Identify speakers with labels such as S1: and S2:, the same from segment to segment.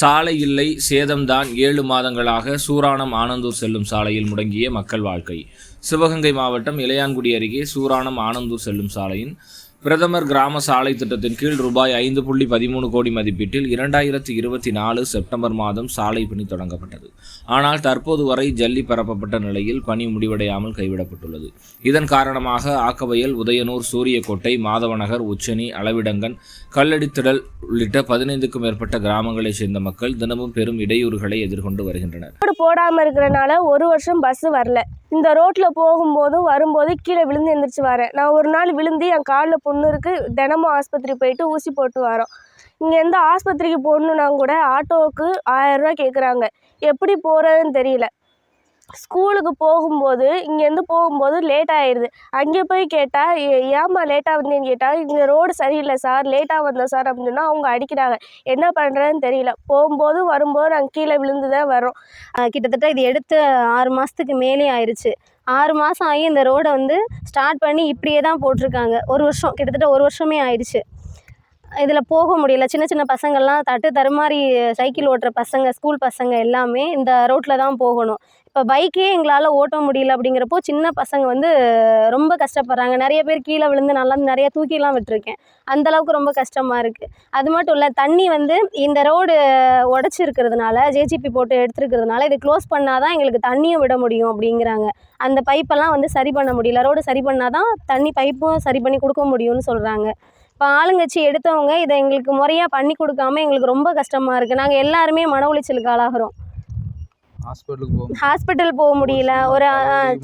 S1: சாலை இல்லை சேதம்தான் ஏழு மாதங்களாக சூராணம் ஆனந்தூர் செல்லும் சாலையில் முடங்கிய மக்கள் வாழ்க்கை. சிவகங்கை மாவட்டம் இளையான்குடி அருகே சூராணம் ஆனந்தூர் செல்லும் சாலையின் பிரதமர் கிராம சாலை திட்டத்தின் கீழ் ரூபாய் ஐந்து புள்ளி பதிமூணு கோடி மதிப்பீட்டில் இரண்டாயிரத்தி இருபத்தி நாலு செப்டம்பர் மாதம் சாலை பணி தொடங்கப்பட்டது. ஆனால் தற்போது வரை ஜல்லி பரப்பப்பட்ட நிலையில் பணி முடிவடையாமல் கைவிடப்பட்டுள்ளது. இதன் காரணமாக ஆக்கவயல் உதயனூர் சூரியக்கோட்டை மாதவநகர் உச்சனி அளவிடங்கன் கல்லடித்திடல் உள்ளிட்ட பதினைந்துக்கும் மேற்பட்ட கிராமங்களைச் சேர்ந்த மக்கள் தினமும் பெரும் இடையூறுகளை எதிர்கொண்டு வருகின்றனர்.
S2: போடாமல் இருக்கிறனால ஒரு வருஷம் பஸ் வரல. இந்த ரோட்டில் போகும்போதும் வரும்போது கீழே விழுந்து எழுந்திரிச்சி வரேன். நான் ஒரு நாள் விழுந்து என் காலில் புண்ணு இருக்குது தினமும் ஆஸ்பத்திரி போயிட்டு ஊசி போட்டு வரோம். இங்கேருந்து ஆஸ்பத்திரிக்கு போகணுன்னா கூட ஆட்டோவுக்கு ஆயரூவா கேட்குறாங்க எப்படி போகிறதுன்னு தெரியல. ஸ்கூலுக்கு போகும்போது இங்கேருந்து போகும்போது லேட் ஆயிடுது அங்கே போய் கேட்டால் ஏம்மா லேட்டாக வந்தேன்னு கேட்டால் இந்த ரோடு சரியில்லை சார் லேட்டாக வந்தேன் சார் அப்படின்னு சொன்னால் அவங்க அடிக்கிறாங்க. என்ன பண்ணுறதுன்னு தெரியல. போகும்போது வரும்போது நாங்கள் கீழே விழுந்து தான் வரோம்
S3: கிட்டத்தட்ட இது எடுத்து ஆறு மாதத்துக்கு மேலே ஆயிடுச்சு ஆறு மாதம் ஆகி இந்த ரோடை வந்து ஸ்டார்ட் பண்ணி இப்படியே தான் போட்டிருக்காங்க. ஒரு வருஷம் கிட்டத்தட்ட ஒரு வருஷமே ஆயிடுச்சு. இதில் போக முடியல. சின்ன சின்ன பசங்கள்லாம் தட்டு தருமாறி சைக்கிள் ஓட்டுற பசங்க ஸ்கூல் பசங்க எல்லாமே இந்த ரோட்டில் தான் போகணும். இப்போ பைக்கே எங்களால் ஓட்ட முடியல அப்படிங்கிறப்போ சின்ன பசங்க வந்து ரொம்ப கஷ்டப்படுறாங்க. நிறைய பேர் கீழே விழுந்து நல்லா நிறைய தூக்கிலாம் விட்டுருக்கேன். அந்தளவுக்கு ரொம்ப கஷ்டமாக இருக்குது அது மட்டும் இல்லை தண்ணி வந்து இந்த ரோடு உடச்சிருக்கிறதுனால ஜேசிபி போட்டு எடுத்துருக்கிறதுனால இது க்ளோஸ் பண்ணால் தான் எங்களுக்கு தண்ணியும் விட முடியும் அப்படிங்கிறாங்க. அந்த பைப்பெல்லாம் வந்து சரி பண்ண முடியல. ரோடு சரி பண்ணால் தான் தண்ணி பைப்பும் சரி பண்ணி கொடுக்க முடியும்னு சொல்கிறாங்க இப்போ ஆளுங்கட்சி எடுத்தவங்க இதை எங்களுக்கு முறையாக பண்ணி கொடுக்காம எங்களுக்கு ரொம்ப கஷ்டமாக இருக்குது நாங்கள் எல்லாருமே மன உளைச்சலுக்கு ஆளாகிறோம். ஹாஸ்பிட்டல் போக முடியல. ஒரு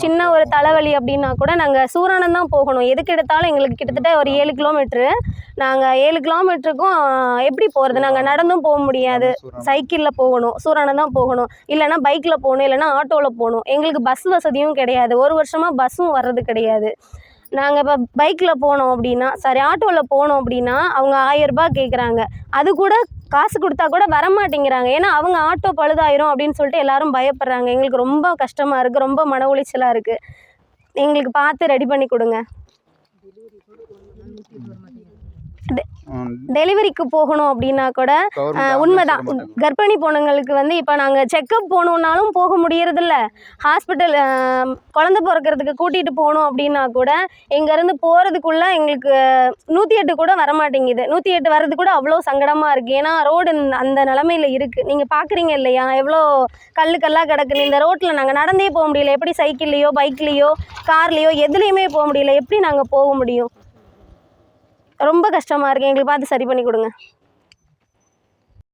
S3: சின்ன ஒரு தலைவலி அப்படின்னா கூட நாங்கள் சூரானம் தான் போகணும். எதுக்கு எடுத்தாலும் எங்களுக்கு கிட்டத்தட்ட ஒரு ஏழு கிலோமீட்ரு நாங்கள் ஏழு கிலோமீட்டருக்கும் எப்படி போகிறது நாங்கள் நடந்தும் போக முடியாது. சைக்கிளில் போகணும். சூரானம் தான் போகணும். இல்லைன்னா பைக்கில் போகணும். இல்லைன்னா ஆட்டோவில் போகணும். எங்களுக்கு பஸ் வசதியும் கிடையாது. ஒரு வருஷமாக பஸ்ஸும் வர்றது கிடையாது. நாங்கள் இப்போ பைக்கில் போனோம் அப்படின்னா சரி ஆட்டோவில் போனோம் அப்படின்னா அவங்க ஆயரரூபா கேட்குறாங்க அது கூட காசு கொடுத்தா கூட வர மாட்டேங்கிறாங்க ஏன்னா அவங்க ஆட்டோ பழுதாயிரும் அப்படின்னு சொல்லிட்டு எல்லாரும் பயப்படுறாங்க. எங்களுக்கு ரொம்ப கஷ்டமாக இருக்குது ரொம்ப மன உளைச்சலாக இருக்குது எங்களுக்கு பார்த்து ரெடி பண்ணி கொடுங்க. டெலிவரிக்கு போகணும் அப்படின்னா கூட உண்மைதான். கர்ப்பிணி பொண்ணுங்களுக்கு வந்து இப்போ நாங்கள் செக்கப் போகணுன்னாலும் போக முடியறதில்ல. ஹாஸ்பிட்டல் குழந்த பிறக்கிறதுக்கு கூட்டிகிட்டு போகணும் அப்படின்னா கூட இங்கேருந்து போகிறதுக்குள்ளே எங்களுக்கு நூற்றி எட்டு கூட வரமாட்டேங்குது. நூற்றி எட்டு வர்றது கூட அவ்வளோ சங்கடமாக இருக்குது ஏன்னா ரோடு அந்த நிலமையில இருக்குது நீங்கள் பார்க்குறீங்க இல்லையா? எவ்வளோ கல்லு கல்லாக கிடக்குன்னு இந்த ரோட்டில் நாங்கள் நடந்தே போக முடியல. எப்படி சைக்கிள்லேயோ பைக்லேயோ கார்லேயோ எதுலேயுமே போக முடியல. எப்படி நாங்கள் போக முடியும்? ரொம்ப கஷ்டமாக இருக்குது எங்களுக்கு பார்த்து சரி பண்ணி கொடுங்க.